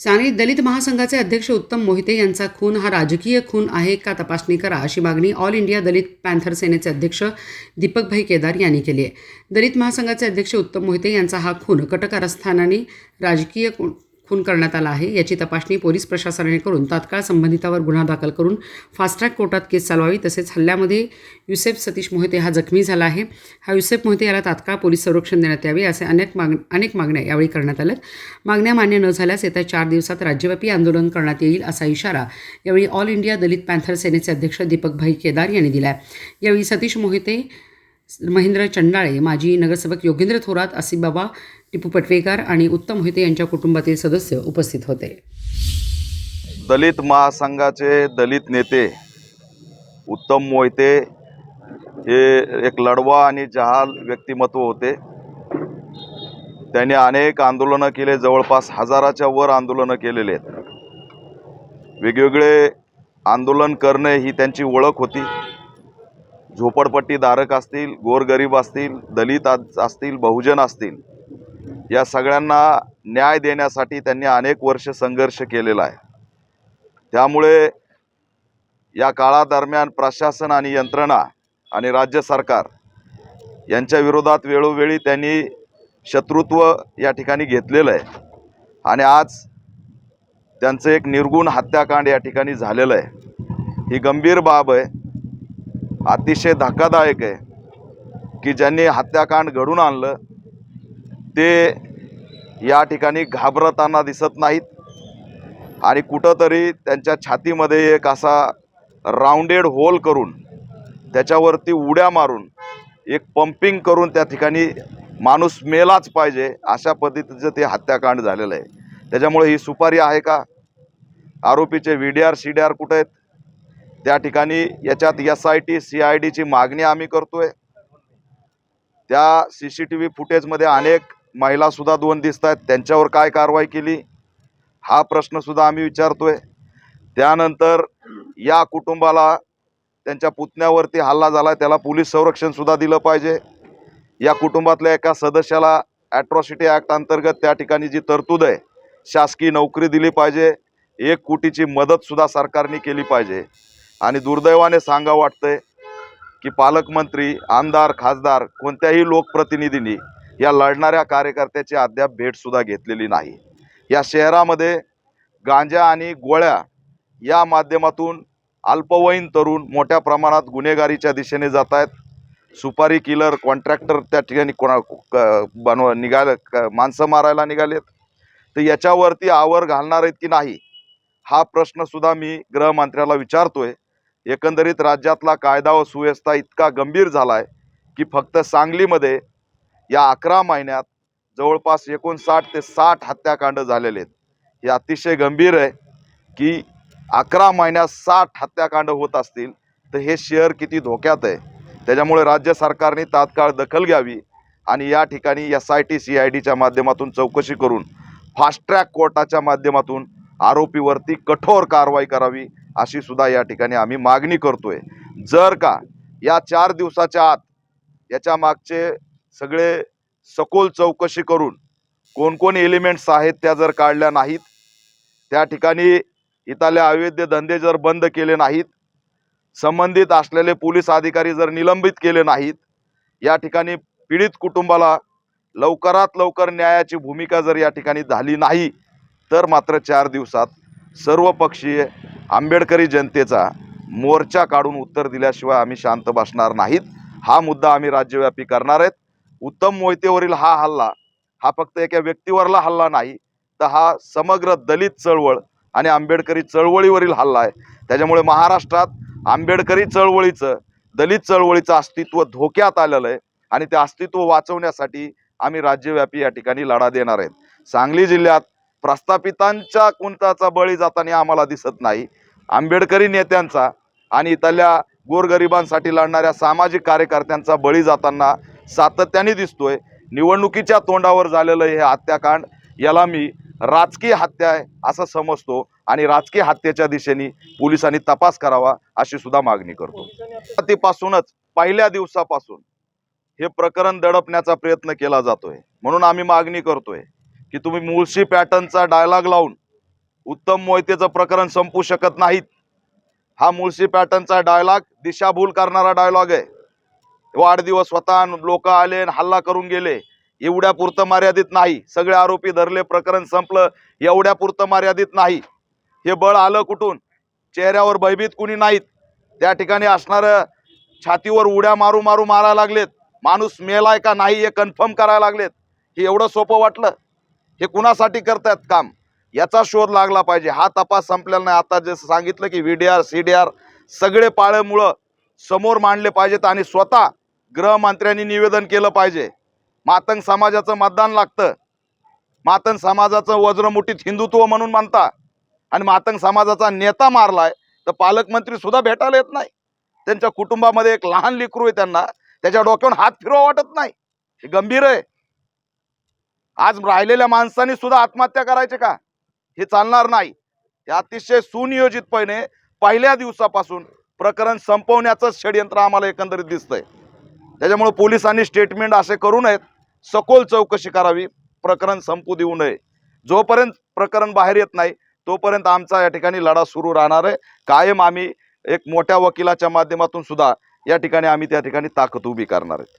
सांगलीत दलित महासंघाचे अध्यक्ष उत्तम मोहिते यांचा खून हा राजकीय खून आहे का तपासणी करा अशी मागणी ऑल इंडिया दलित पॅन्थर सेनेचे अध्यक्ष दीपकभाई केदार यांनी केली आहे. दलित महासंघाचे अध्यक्ष उत्तम मोहिते यांचा हा खून कटकारस्थानाने राजकीय खून करण्यात आला आहे. याची तपासणी पोलीस प्रशासनाने करून तात्काळ संबंधितावर गुन्हा दाखल करून फास्ट ट्रॅक कोर्टात केस चालवावी तसेच हल्ल्यामध्ये युसेफ सतीश मोहिते हा जखमी झाला आहे. हा युसेफ मोहिते याला तात्काळ पोलीस संरक्षण देण्यात यावे असे अनेक माग अनेक मागण्या यावेळी करण्यात आल्यात. मागण्या मान्य न झाल्यास येत्या चार दिवसात राज्यव्यापी आंदोलन करण्यात येईल असा इशारा यावेळी ऑल इंडिया दलित पॅन्थर सेनेचे अध्यक्ष दीपकभाई केदार यांनी दिला आहे यावेळी सतीश मोहिते महेंद्र चंडाळे माजी नगरसेवक योगेंद्र थोरात आसिफबाबा टिपू पटवेकर आणि उत्तम मोहिते यांच्या कुटुंबातील सदस्य उपस्थित होते. दलित महासंघाचे दलित नेते उत्तम मोहिते हे एक लढवा आणि जहाल व्यक्तिमत्व होते. त्यांनी अनेक आंदोलनं केले जवळपास हजाराच्या वर आंदोलनं केलेले आहेत. वेगवेगळे आंदोलन करणे ही त्यांची ओळख होती. झोपडपट्टीधारक असतील गोरगरीब असतील दलित असतील बहुजन असतील या सगळ्यांना न्याय देण्यासाठी त्यांनी अनेक वर्ष संघर्ष केलेला आहे. त्यामुळे या काळादरम्यान प्रशासन आणि यंत्रणा आणि राज्य सरकार यांच्या विरोधात वेळोवेळी त्यांनी शत्रुत्व या ठिकाणी घेतलेलं आहे. आणि आज त्यांचं एक निर्गुण हत्याकांड या ठिकाणी झालेलं आहे. ही गंभीर बाब आहे. अतिशय धक्कादायक आहे की ज्यांनी हत्याकांड घडून आणलं ते या ठिकाणी घाबरताना दिसत नाहीत. आणि कुठंतरी त्यांच्या छातीमध्ये एक असा राऊंडेड होल करून त्याच्यावरती उड्या मारून एक पंपिंग करून त्या ठिकाणी माणूस मेलाच पाहिजे अशा पद्धतीचं ते हत्याकांड झालेलं आहे. त्याच्यामुळे ही सुपारी आहे का? आरोपीचे V D R C D R कुठं आहेत? त्या ठिकाणी याच्यात S I T C I डीची मागणी आम्ही करतोय. त्या सी सी टी व्ही फुटेजमध्ये अनेक महिलासुद्धा दोन दिसत आहेत त्यांच्यावर काय कारवाई केली हा प्रश्नसुद्धा आम्ही विचारतोय. त्यानंतर या कुटुंबाला त्यांच्या पुतण्यावरती हल्ला झाला त्याला पोलीस संरक्षणसुद्धा दिलं पाहिजे. या कुटुंबातल्या एका सदस्याला ॲट्रॉसिटी ॲक्ट अंतर्गत त्या ठिकाणी जी तरतूद आहे शासकीय नोकरी दिली पाहिजे. एक कोटीची मदतसुद्धा सरकारने केली पाहिजे. आणि दुर्दैवाने सांगा वाटतंय की पालकमंत्री आमदार खासदार कोणत्याही लोकप्रतिनिधींनी या लढणाऱ्या कार्यकर्त्याची अद्याप भेटसुद्धा घेतलेली नाही. या शहरामध्ये गांजा आणि गोळ्या या माध्यमातून अल्पवयीन तरुण मोठ्या प्रमाणात गुन्हेगारीच्या दिशेने जात आहेत. सुपारी किलर कॉन्ट्रॅक्टर त्या ठिकाणी कोणा क- बनव निघाले क- माणसं मारायला निघालेत. तर याच्यावरती आवर घालणार आहेत की नाही हा प्रश्नसुद्धा मी गृहमंत्र्याला विचारतोय. एकंदरीत राज्यातला कायदा व सुव्यवस्था इतका गंभीर झाला आहे की फक्त सांगलीमध्ये या अकरा महिन्यात जवळपास एकोणसाठ ते साठ हत्याकांड झालेले आहेत. हे अतिशय गंभीर आहे की अकरा महिन्यात साठ हत्याकांड होत असतील तर हे शहर किती धोक्यात आहे. त्याच्यामुळे राज्य सरकारने तात्काळ दखल घ्यावी आणि या ठिकाणी S I T C I डीच्या माध्यमातून चौकशी करून फास्ट ट्रॅक कोर्टाच्या माध्यमातून आरोपीवरती कठोर कारवाई करावी अशी सुद्धा या ठिकाणी आम्ही मागणी करतोय. जर का या चार दिवसाच्या आत याच्या मागचे सगळे सखोल चौकशी करून कोणकोण एलिमेंट्स आहेत त्या जर काढल्या नाहीत त्या ठिकाणी इथले अवैध धंदे जर बंद केले नाहीत संबंधित असलेले पोलीस अधिकारी जर निलंबित केले नाहीत या ठिकाणी पीडित कुटुंबाला लवकरात लवकर न्यायाची भूमिका जर या ठिकाणी झाली नाही तर मात्र चार दिवसात सर्वपक्षीय आंबेडकरी जनतेचा मोर्चा काढून उत्तर दिल्याशिवाय आम्ही शांत बसणार नाहीत. हा मुद्दा आम्ही राज्यव्यापी करणार आहेत. उत्तम मोहितेवरील हा हल्ला हा फक्त एका व्यक्तीवरला हल्ला नाही तर हा समग्र दलित चळवळ आणि आंबेडकरी चळवळीवरील हल्ला आहे. त्याच्यामुळे महाराष्ट्रात आंबेडकरी चळवळीचं दलित चळवळीचं अस्तित्व धोक्यात आलेलं आहे आणि ते अस्तित्व वाचवण्यासाठी आम्ही राज्यव्यापी या ठिकाणी लढा देणार आहेत. सांगली जिल्ह्यात प्रस्थापितांच्या कुंताचा बळी जाताना आम्हाला दिसत नाही. आंबेडकरी नेत्यांचा आणि इथल्या गोरगरिबांसाठी लढणाऱ्या सामाजिक कार्यकर्त्यांचा बळी जाताना सातत्याने दिसतोय. निवडणुकीच्या तोंडावर झालेलं हे हत्याकांड याला मी राजकीय हत्या आहे असं समजतो आणि राजकीय हत्येच्या दिशेने पोलिसांनी तपास करावा अशी सुद्धा मागणी करतो. सुरुवातीपासूनच पहिल्या दिवसापासून हे प्रकरण दडपण्याचा प्रयत्न केला जातोय. म्हणून आम्ही मागणी करतोय. की तुम्ही मुळशी पॅटर्नचा डायलॉग लावून उत्तम मोहितेचं प्रकरण संपू शकत नाहीत. हा मुळशी पॅटर्नचा डायलॉग दिशाभूल करणारा डायलॉग आहे. वाढदिवस स्वतः लोक आले आणि हल्ला करून गेले. एवढ्या पुरतं मर्यादित नाही. सगळे आरोपी धरले प्रकरण संपलं एवढ्या पुरतं मर्यादित नाही. हे बळ आलं कुठून? चेहऱ्यावर भयभीत कुणी नाहीत. त्या ठिकाणी असणारं छातीवर उड्या मारू मारू मारायला लागलेत. माणूस मेलाय का नाही हे कन्फर्म करायला लागलेत. हे एवढं सोपं वाटलं. हे कुणासाठी करतायत काम? याचा शोध लागला पाहिजे. हा तपास संपलेला नाही. आता जसं सांगितलं की V D R C D R सगळे पाळेमुळं समोर मांडले पाहिजेत आणि स्वतः गृहमंत्र्यांनी निवेदन केलं पाहिजे. मातंग समाजाचं मतदान लागतं. मातंग समाजाचं वज्रमुठीत हिंदुत्व म्हणून मानता आणि मातंग समाजाचा नेता मारलाय तर पालकमंत्री सुद्धा भेटायला येत नाही. त्यांच्या कुटुंबामध्ये एक लहान लेकरू आहे त्यांना. त्याच्या डोक्यावर हात फिरवा वाटत नाही. हे गंभीर आहे. आज राहिलेल्या माणसांनी सुद्धा आत्महत्या करायचे का? हे चालणार नाही. हे अतिशय सुनियोजितपणे पहिल्या दिवसापासून प्रकरण संपवण्याचंच षडयंत्र आम्हाला एकंदरीत दिसतंय. त्याच्यामुळे पोलिसांनी स्टेटमेंट असे करू नयेत. सखोल चौकशी करावी. प्रकरण संपू देऊ नये. जोपर्यंत प्रकरण बाहेर येत नाही तोपर्यंत आमचा या ठिकाणी लढा सुरू राहणार आहे. कायम आम्ही एक मोठ्या वकिलाच्या माध्यमातून सुद्धा या ठिकाणी आम्ही त्या ठिकाणी ताकद उभी करणार आहेत